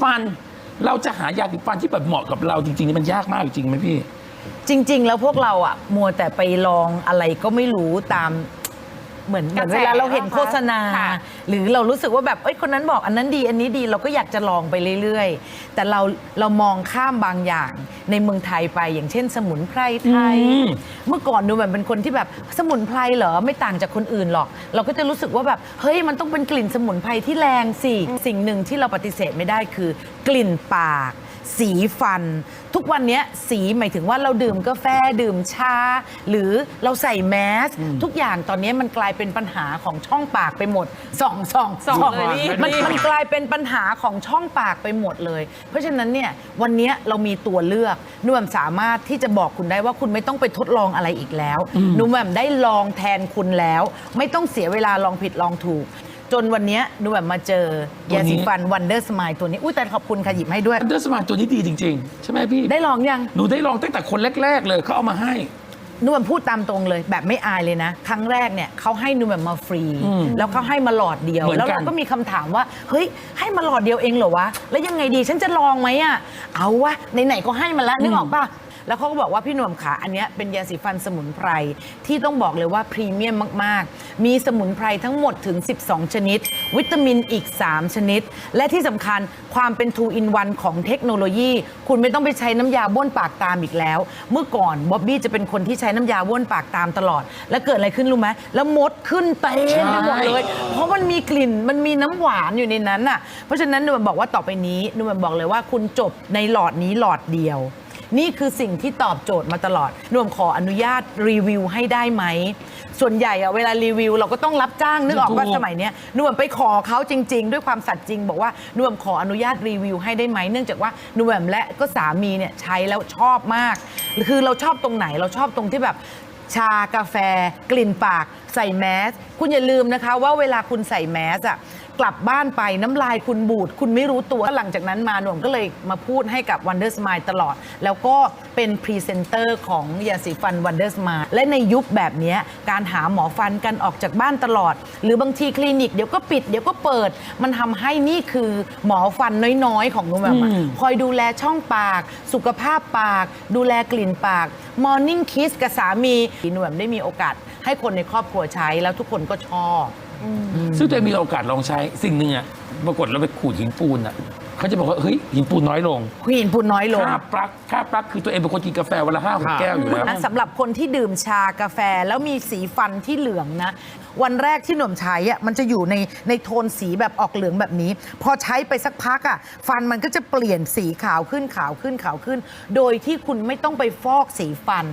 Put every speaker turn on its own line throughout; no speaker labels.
ฟัน เราจะหายาสีฟันที่แบบเหมาะกับเราจริงๆนี่มันยากมากจริงไหมพี่
จริง ๆ แล้วพวกเราอะมัวแต่ไปลองอะไรก็ไม่รู้ตาม เหมือนเหมือน
กระแส
เวลาเราเห็น
นะคะ
โฆษณา
ค่ะ
หรือเรารู้สึกว่าแบบเอ้ยคนนั้นบอกอันนั้นดีอันนี้ดีเราก็อยากจะลองไปเรื่อยๆ แต่เราเรามองข้ามบางอย่างในเมืองไทยไปอย่างเช่น สมุนไพรไทย
อืม
เมื่อก่อนดูแบบเป็นคนที่แบบสมุนไพรเหรอไม่ต่างจากคนอื่นหรอก เราก็จะรู้สึกว่าแบบเฮ้ยมันต้องเป็นกลิ่นสมุนไพรที่แรงสิสิ่งหนึ่งที่เราปฏิเสธไม่ได้คือกลิ่นปาก สีฟัน ทุกวันเนี้ยสีหมายถึงว่าเราดื่มกาแฟดื่มชา หรือเราใส่แมส ทุกอย่างตอนนี้มันกลายเป็นปัญหาของช่องปากไปหมดส่องส่อง
ส่อง
ส่อง
เลยนี่
มันมันกลายเป็นปัญหาของช่องปากไปหมดเลย เพราะฉะนั้นเนี่ยวันเนี้ยเรามีตัวเลือกนุ่มสามารถที่จะบอกคุณได้ว่าคุณไม่ต้องไปทดลองอะไรอีกแล้วนุ่มได้ลองแทนคุณแล้ว ไม่ต้องเสียเวลาลองผิดลองถูก จนวันเนี้ยนุ่มมาเจอ
ตัวนี้
ยาสีฟันวันเดอร์สมายตัวนี้ อุ้ยแต่ขอบคุณค่ะหยิบให้ด้วย
อันเดอร์สมานตัวนี้ดีจริง ๆ ใช่ไหมพี่
ได้ลองยัง
หนูได้ลองตั้งแต่คนแรก ๆ เลยเขาเอามาให้
นุ่มพูดตามตรงเลยแบบไม่อายเลยนะ ครั้งแรกเนี่ยเขาให้นุ่มมาฟรี
อืม
แล้วเขาให้มาหลอดเดียว
เหมือนกัน
แล้วเราก็มีคำถามว่า เฮ้ย ให้มาหลอดเดียวเองเหรอวะ แล้วยังไงดีฉันจะลองไหมอะเอาวะไหนๆก็ให้มาแล้วนึกออกป่ะ แล้วเขาก็บอกว่าพี่หนุ่มขาอันเนี้ยเป็นยาสีฟันสมุนไพรที่ต้องบอกเลยว่าพรีเมียมมาก ๆ มีสมุนไพรทั้งหมดถึง 12 ชนิด วิตามินอีก 3 ชนิด และที่สำคัญความเป็น 2 in 1 ของเทคโนโลยี คุณไม่ต้องไปใช้น้ำยาบ้วนปากตามอีกแล้ว เมื่อก่อนบ๊อบบี้จะเป็นคนที่ใช้น้ำยาบ้วนปากตามตลอด แล้วเกิดอะไรขึ้นรู้ไหมแล้วมดขึ้นเต็มไปหมดเลย เพราะมันมีกลิ่นมันมีน้ำหวานอยู่ในนั้นน่ะเพราะฉะนั้นหนูบอกว่าต่อไปนี้หนูบอกเลยว่าคุณจบในหลอดนี้หลอดเดียว นี่คือสิ่งที่ตอบโจทย์มาตลอดหนวมขออนุญาตรีวิวให้ได้ไหม ส่วนใหญ่อะเวลารีวิว เราก็ต้องรับจ้างนึกออกว่า
ถูก
สมัยเนี้ยหนวมไปขอเขาจริง ๆ ด้วยความสัตย์จริง บอกว่าหนวมขออนุญาตรีวิวให้ได้ไหมเนื่องจากว่าหนวมและก็สามีเนี่ยใช้แล้วชอบมาก คือเราชอบตรงไหนเราชอบตรงที่แบบชากาแฟ กลิ่นปาก ใส่แมส คุณอย่าลืมนะคะว่าเวลาคุณใส่แมสอะ กลับบ้านไปน้ำลายคุณบูด คุณไม่รู้ตัวหลังจากนั้นมาหนุ่มก็เลยมาพูดให้กับ Wonder Smile ตลอด แล้วก็เป็นพรีเซนเตอร์ของยาสีฟัน Wonder Smile และในยุคแบบเนี้ยการหาหมอฟันกันออกจากบ้านตลอด หรือบางทีคลินิกเดี๋ยวก็ปิดเดี๋ยวก็เปิด มันทำให้นี่คือหมอฟันน้อยๆ ของหนุ่มแบบอะ
อืม
คอยดูแลช่องปาก สุขภาพปาก ดูแลกลิ่นปาก Morning Kiss กับสามีหนุ่มได้มีโอกาสให้คนในครอบครัวใช้แล้วทุกคนก็ชอบ
ซึ่งตัวเองมีโอกาสลองใช้สิ่งหนึ่งอะปรากฏเราไปขูดหินปูนอะเขาจะบอกว่าเฮ้ยหินปูนน้อยลง
หินพูนน้อยลง
ค่าปลั๊กค่าปลั๊กคือตัวเองเป็นคนกินกาแฟวันละห้าหกแก้วอยู่แล้ว
นะสำหรับคนที่ดื่มชากาแฟแล้วมีสีฟันที่เหลืองนะวันแรกที่หนุ่มใช้อะมันจะอยู่ในในโทนสีแบบออกเหลืองแบบนี้ พอใช้ไปสักพักอะฟันมันก็จะเปลี่ยนสีขาวขึ้นขาวขึ้นขาวขึ้น โดยที่คุณไม่ต้องไปฟอกสีฟัน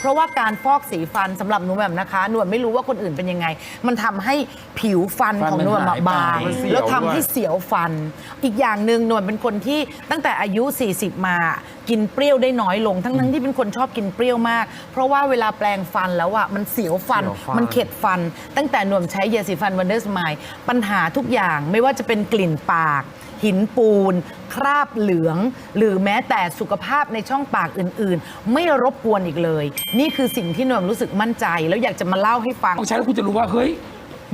เพราะว่าการฟอกสีฟันสำหรับหนูแบบนะคะ หนูแบบไม่รู้ว่าคนอื่นเป็นยังไง มันทำให้ผิวฟัน
ฟัน
ของ
มัน
หนูแบบ
หายไป
บาง
มันเสียว
แล้วทำ
ด้วย
ให้ เสียวฟัน อีกอย่างหนึ่งหนวลเป็นคนที่ตั้งแต่อายุ 40 มากินเปรี้ยวได้น้อยลง ทั้งทั้งๆที่เป็นคนชอบกินเปรี้ยวมาก เพราะว่าเวลาแปลงฟันแล้วอะมันเสียวฟัน
เสียวฟัน
มันเข็ดฟัน ตั้งแต่หนวมใช้ยาสีฟันวันเดอร์สมายปัญหาทุกอย่างไม่ว่าจะเป็นกลิ่นปาก หินปูน คราบเหลือง หรือแม้แต่สุขภาพในช่องปากอื่น ๆ ไม่รบกวนอีกเลย นี่คือสิ่งที่นวมรู้สึกมั่นใจ แล้วอยากจะมาเล่าให้ฟัง
ต้องใช้แล้วคุณจะรู้ว่าเฮ้ย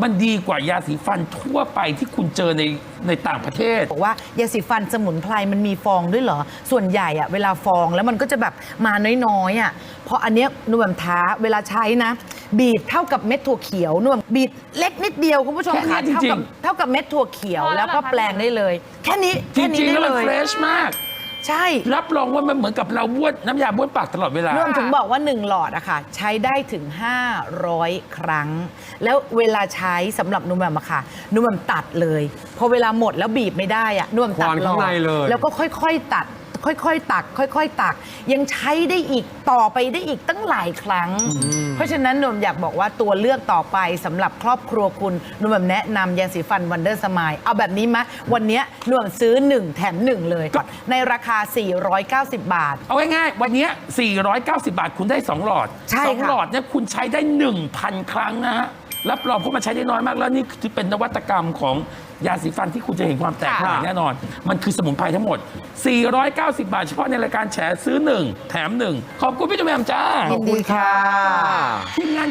มันดีกว่ายาสีฟันทั่วไปที่คุณเจอในในต่างประเทศ
บอกว่ายาสีฟันสมุนไพรมันมีฟองด้วยเหรอ ส่วนใหญ่อะเวลาฟองแล้วมันก็จะแบบมาน้อยๆอะเพราะอันเนี้ยหนุ่มท้าเวลาใช้นะ บีบเท่ากับเม็ดถั่วเขียวหนุ่มบีบเล็กนิดเดียวคุณผู้ชม
แค่นี้
ค่ะ
จริงๆ
เท่ากับเท่ากับเม็ดถั่วเขียว
พอแล้
แล้ววก็
เหรอคะ
แปลงได้เลย แค่นี้
จ
แค่นี้
ริงๆ
ได้
แล้วมัน
เลย
เฟรชมาก
ใช่
รับรองว่ามันเหมือนกับเราบ้วนน้ำยาบ้วนปากตลอดเวลา
รวมถึงบอกว่า 1 หลอดอะค่ะ ใช้ได้ถึง 500 ครั้ง แล้วเวลาใช้สำหรับนุ่มแบบอะค่ะ นุ่มแบบตัดเลย พอเวลาหมดแล้วบีบไม่ได้อะนุ่มแบบตัด
ควานข้างในเลย
แล้วก็ค่อยๆตัด ค่อยๆ ตัก ค่อยๆ ตัก ยังใช้ได้อีกต่อไปได้อีกตั้งหลายครั้ง เพราะฉะนั้นหนุ่มอยากบอกว่าตัวเลือกต่อไปสำหรับครอบครัวคุณหนุ่มแบบแนะนำยาสีฟันวันเดอร์สมายเอาแบบนี้มะวันเนี้ยหนุ่มซื้อ 1 แถม 1 เลยในราคา 490 บาท
เอาง่ายๆ วันเนี้ย490 บาทคุณได้ 2 หลอด
ใช่
สอง
ค่ะ
หลอดเนี่ยคุณใช้ได้ 1,000 ครั้งนะฮะ รับรองเพราะมันใช้ได้น้อยมาก แล้วนี่คือเป็นนวัตกรรมของยาสีฟันที่คุณจะเห็นความแตกต่าง
ค่ะ
แน่นอน มันคือสมุนไพรทั้งหมด 490 บาท เฉพาะในรายการแฉซื้อ 1 แถม 1 ขอบคุณพี่จุ๊บแหมมจ้า
ยินดีค่ะ
ทีมงาน